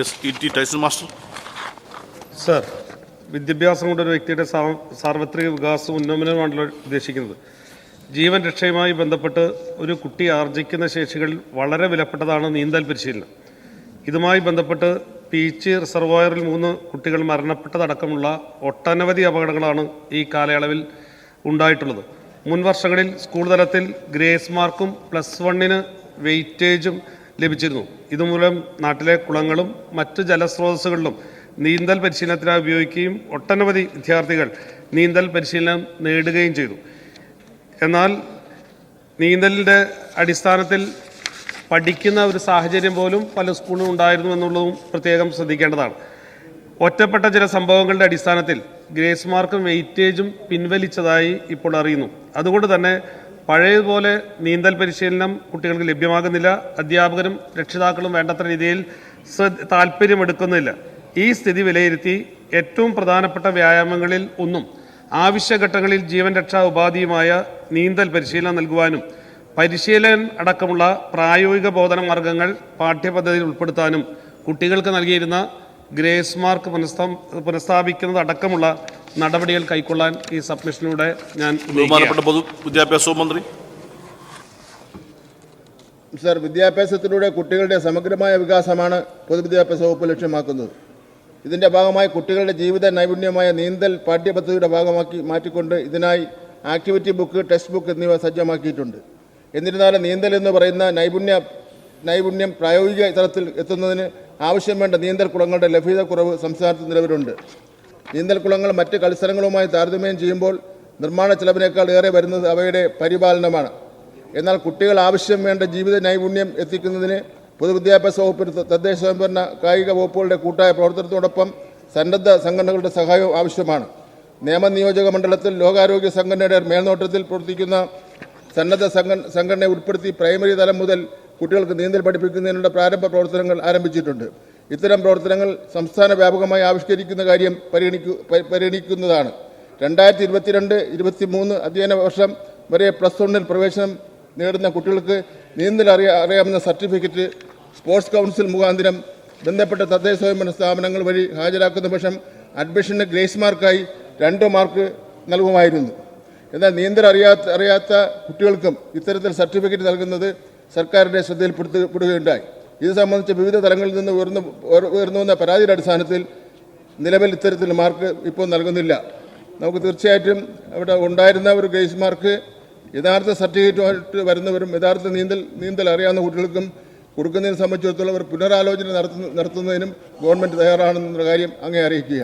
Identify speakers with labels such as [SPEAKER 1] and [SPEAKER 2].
[SPEAKER 1] S E T Tyson master
[SPEAKER 2] sir വിദ്യാഭ്യാസം കൊണ്ട് ഒരു വ്യക്തിയുടെ സാർവത്രിക വികാസ ഉന്നമനമാണല്ലോ ഉദ്ദേശിക്കുന്നത്. ജീവൻ രക്ഷയുമായി ബന്ധപ്പെട്ട് ഒരു കുട്ടി ആർജിക്കുന്ന ശേഷികൾ വളരെ വിലപ്പെട്ടതാണ് നീന്തൽ പരിശീലനം. ഇതുമായി ബന്ധപ്പെട്ട് പീച്ച് റിസർവോയറിൽ മൂന്ന് കുട്ടികൾ മരണപ്പെട്ടതടക്കമുള്ള ഒട്ടനവധി അപകടങ്ങളാണ് ഈ കാലയളവിൽ ഉണ്ടായിട്ടുള്ളത്. മുൻ വർഷങ്ങളിൽ സ്കൂൾ തലത്തിൽ ഗ്രേസ് മാർക്കും പ്ലസ് വണ്ണിന് വെയിറ്റേജും ലഭിച്ചിരുന്നു. ഇതുമൂലം നാട്ടിലെ കുളങ്ങളും മറ്റ് ജലസ്രോതസ്സുകളിലും നീന്തൽ പരിശീലനത്തിനായി ഉപയോഗിക്കുകയും ഒട്ടനവധി വിദ്യാർത്ഥികൾ നീന്തൽ പരിശീലനം നേടുകയും ചെയ്തു. എന്നാൽ നീന്തലിന്റെ അടിസ്ഥാനത്തിൽ പഠിക്കുന്ന ഒരു സാഹചര്യം പോലും പല സ്കൂളിലും ഉണ്ടായിരുന്നു എന്നുള്ളതും പ്രത്യേകം ശ്രദ്ധിക്കേണ്ടതാണ്. ഒറ്റപ്പെട്ട ചില സംഭവങ്ങളുടെ അടിസ്ഥാനത്തിൽ ഗ്രേസ് മാർക്കും വെയിറ്റേജും പിൻവലിച്ചതായി ഇപ്പോൾ അറിയുന്നു. അതുകൊണ്ട് തന്നെ പഴയതുപോലെ നീന്തൽ പരിശീലനം കുട്ടികൾക്ക് ലഭ്യമാകുന്നില്ല അധ്യാപകരും രക്ഷിതാക്കളും വേണ്ടത്ര രീതിയിൽ താല്പര്യമെടുക്കുന്നില്ല ഈ സ്ഥിതി വിലയിരുത്തി ഏറ്റവും പ്രധാനപ്പെട്ട വ്യായാമങ്ങളിൽ ഒന്നും ആവശ്യഘട്ടങ്ങളിൽ ജീവൻ രക്ഷാ ഉപാധിയുമായ നീന്തൽ പരിശീലനം നൽകുവാനും പരിശീലനം അടക്കമുള്ള പ്രായോഗിക ബോധന മാർഗങ്ങൾ പാഠ്യപദ്ധതിയിൽ ഉൾപ്പെടുത്താനും കുട്ടികൾക്ക് നൽകിയിരുന്ന ഗ്രേസ് മാർക്ക് പുനഃസ്ഥാ പുനഃസ്ഥാപിക്കുന്നത് അടക്കമുള്ള നടപടികൾ കൈക്കൊള്ളാൻ ഈ സബ്മിഷനിലൂടെ ഞാൻ
[SPEAKER 1] ബഹുമാനപ്പെട്ട പൊതു വിദ്യാഭ്യാസ മന്ത്രി.
[SPEAKER 3] സർ വിദ്യാഭ്യാസത്തിലൂടെ കുട്ടികളുടെ സമഗ്രമായ വികാസമാണ് പൊതുവിദ്യാഭ്യാസ വകുപ്പ് ലക്ഷ്യമാക്കുന്നത്. ഇതിന്റെ ഭാഗമായി കുട്ടികളുടെ ജീവിത നൈപുണ്യമായ നീന്തൽ പാഠ്യപദ്ധതിയുടെ ഭാഗമാക്കി മാറ്റിക്കൊണ്ട് ഇതിനായി ആക്ടിവിറ്റി ബുക്ക് ടെക്സ്റ്റ് ബുക്ക് എന്നിവ സജ്ജമാക്കിയിട്ടുണ്ട്. എന്നിരുന്നാലും നീന്തൽ എന്ന് പറയുന്ന നൈപുണ്യ നൈപുണ്യം പ്രായോഗിക തലത്തിൽ എത്തുന്നതിന് ആവശ്യം വേണ്ട നീന്തൽ കുളങ്ങളുടെ ലഭ്യതക്കുറവ് സംസ്ഥാനത്ത് നിലവിലുണ്ട്. നീന്തൽ കുളങ്ങൾ മറ്റ് കളിസ്ഥലങ്ങളുമായി താരതമ്യം ചെയ്യുമ്പോൾ നിർമ്മാണ ചെലവിനേക്കാൾ ഏറെ വരുന്നത് അവയുടെ പരിപാലനമാണ്. എന്നാൽ കുട്ടികൾ ആവശ്യം വേണ്ട ജീവിത നൈപുണ്യം എത്തിക്കുന്നതിന് പൊതുവിദ്യാഭ്യാസ വകുപ്പിന് തദ്ദേശ സ്വയംഭരണ കായിക വകുപ്പുകളുടെ കൂട്ടായ പ്രവർത്തനത്തോടൊപ്പം സന്നദ്ധ സംഘടനകളുടെ സഹായവും ആവശ്യമാണ്. നിയമനിയോജക മണ്ഡലത്തിൽ ലോകാരോഗ്യ സംഘടനയുടെ മേൽനോട്ടത്തിൽ പ്രവർത്തിക്കുന്ന സന്നദ്ധ സംഘ സംഘടനയെ ഉൾപ്പെടുത്തി പ്രൈമറി തലം മുതൽ കുട്ടികൾക്ക് നീന്തൽ പഠിപ്പിക്കുന്നതിനുള്ള പ്രാരംഭ പ്രവർത്തനങ്ങൾ ആരംഭിച്ചിട്ടുണ്ട്. ഇത്തരം പ്രവർത്തനങ്ങൾ സംസ്ഥാന വ്യാപകമായി ആവിഷ്കരിക്കുന്ന കാര്യം പരിഗണിക്കു പരിഗണിക്കുന്നതാണ്. രണ്ടായിരത്തി ഇരുപത്തിരണ്ട് ഇരുപത്തി മൂന്ന് അധ്യയന വർഷം വരെ പ്ലസ് വണ്ണിൽ പ്രവേശനം നേടുന്ന കുട്ടികൾക്ക് നീന്തൽ അറിയാ അറിയാവുന്ന സർട്ടിഫിക്കറ്റ് സ്പോർട്സ് കൗൺസിൽ മുഖാന്തരം ബന്ധപ്പെട്ട തദ്ദേശ സ്വയംഭരണ സ്ഥാപനങ്ങൾ വഴി ഹാജരാക്കുന്ന പക്ഷം അഡ്മിഷന് ഗ്രേസ് മാർക്കായി രണ്ട് മാർക്ക് നൽകുമായിരുന്നു. എന്നാൽ നീന്തൽ അറിയാത്ത അറിയാത്ത കുട്ടികൾക്കും ഇത്തരത്തിൽ സർട്ടിഫിക്കറ്റ് നൽകുന്നത് സർക്കാരിന്റെ ശ്രദ്ധയിൽപ്പെടുത്തുകയുണ്ടായി ഇത് സംബന്ധിച്ച് വിവിധ തലങ്ങളിൽ നിന്ന് ഉയർന്നു ഉയർന്നു വന്ന പരാതിയുടെ അടിസ്ഥാനത്തിൽ നിലവിൽ ഇത്തരത്തിൽ മാർക്ക് ഇപ്പോൾ നൽകുന്നില്ല. നമുക്ക് തീർച്ചയായിട്ടും അവിടെ ഉണ്ടായിരുന്ന ഒരു ഗ്രേസ് മാർക്ക് യഥാർത്ഥ സർട്ടിഫിക്കറ്റുമായിട്ട് വരുന്നവരും യഥാർത്ഥ നീന്തൽ നീന്തൽ അറിയാവുന്ന കുട്ടികൾക്കും കൊടുക്കുന്നതിനെ സംബന്ധിച്ചിടത്തോളം ഒരു പുനരാലോചന നടത്തുന്ന നടത്തുന്നതിനും ഗവൺമെന്റ് തയ്യാറാണെന്നുള്ള കാര്യം അങ്ങേ അറിയിക്കുക